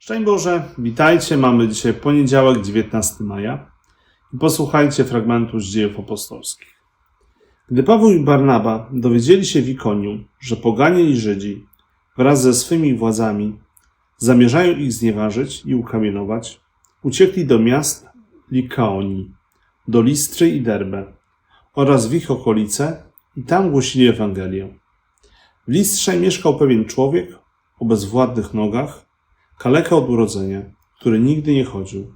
Szczęść Boże, witajcie. Mamy dzisiaj poniedziałek, 19 maja. I posłuchajcie fragmentu z dziejów apostolskich. Gdy Paweł i Barnaba dowiedzieli się w Ikonium, że poganie i Żydzi wraz ze swymi władzami zamierzają ich znieważyć i ukamienować, uciekli do miast Likaonii, do Listry i Derbe oraz w ich okolice i tam głosili Ewangelię. W Listrze mieszkał pewien człowiek o bezwładnych nogach, kaleka od urodzenia, który nigdy nie chodził.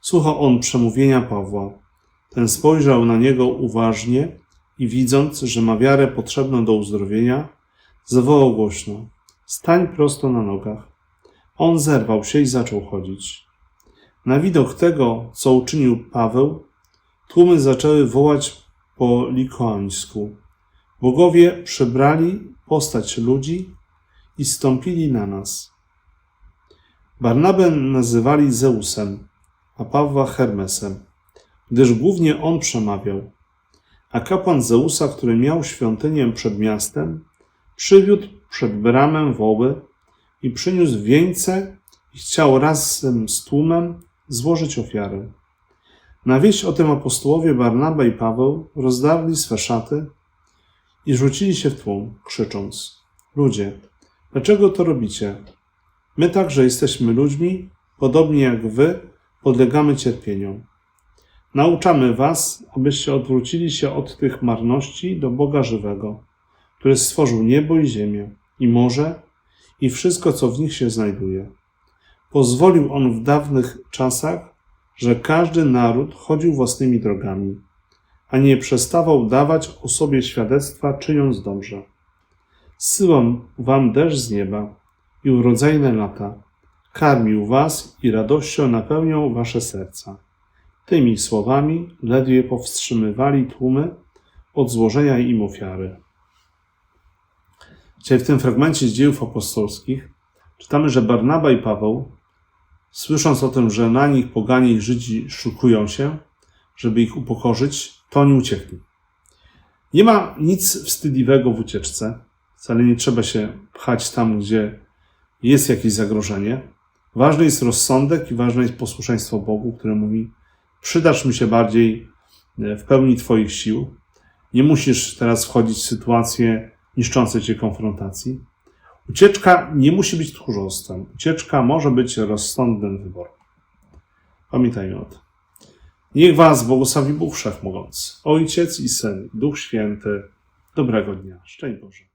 Słuchał on przemówienia Pawła. Ten spojrzał na niego uważnie i widząc, że ma wiarę potrzebną do uzdrowienia, zawołał głośno: Stań prosto na nogach. On zerwał się i zaczął chodzić. Na widok tego, co uczynił Paweł, tłumy zaczęły wołać po likoańsku. Bogowie przybrali postać ludzi i stąpili na nas. Barnabę nazywali Zeusem, a Pawła Hermesem, gdyż głównie on przemawiał. A kapłan Zeusa, który miał świątynię przed miastem, przywiódł przed bramę woły i przyniósł wieńce i chciał razem z tłumem złożyć ofiarę. Na wieść o tym apostołowie Barnaba i Paweł rozdarli swe szaty i rzucili się w tłum, krzycząc: Ludzie, dlaczego to robicie? My także jesteśmy ludźmi, podobnie jak wy, podlegamy cierpieniom. Nauczamy was, abyście odwrócili się od tych marności do Boga żywego, który stworzył niebo i ziemię, i morze, i wszystko, co w nich się znajduje. Pozwolił on w dawnych czasach, że każdy naród chodził własnymi drogami, a nie przestawał dawać o sobie świadectwa, czyniąc dobrze. Zsyłam wam deszcz z nieba i urodzajne lata. Karmił was i radością napełniał wasze serca. Tymi słowami ledwie powstrzymywali tłumy od złożenia im ofiary. Dzisiaj w tym fragmencie z dziejów apostolskich czytamy, że Barnaba i Paweł, słysząc o tym, że na nich poganie i Żydzi szukują się, żeby ich upokorzyć, to oni uciekli. Nie ma nic wstydliwego w ucieczce. Wcale nie trzeba się pchać tam, gdzie jest jakieś zagrożenie. Ważny jest rozsądek i ważne jest posłuszeństwo Bogu, które mówi: Przydasz mi się bardziej e, w pełni Twoich sił. Nie musisz teraz wchodzić w sytuacje niszczące Cię konfrontacji. Ucieczka nie musi być tchórzostwem. Ucieczka może być rozsądnym wyborem. Pamiętajmy o tym. Niech Was błogosławi Bóg Wszechmogący, Ojciec i Syn, Duch Święty. Dobrego dnia. Szczęść Boże.